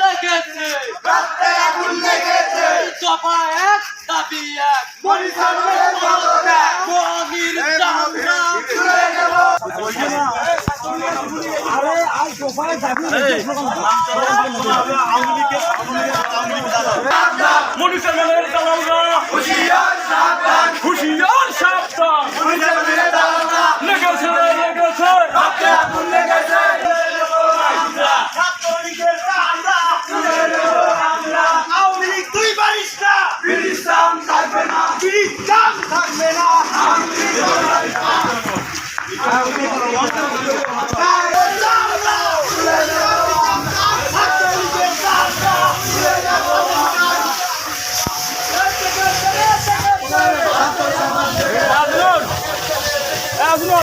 লেগেছে রাস্তায় আগুন লেগেছে জমা এক দাবি এক মরিসা আরে আর সোফায় যাবি ফিরিস্তান থাকবে না।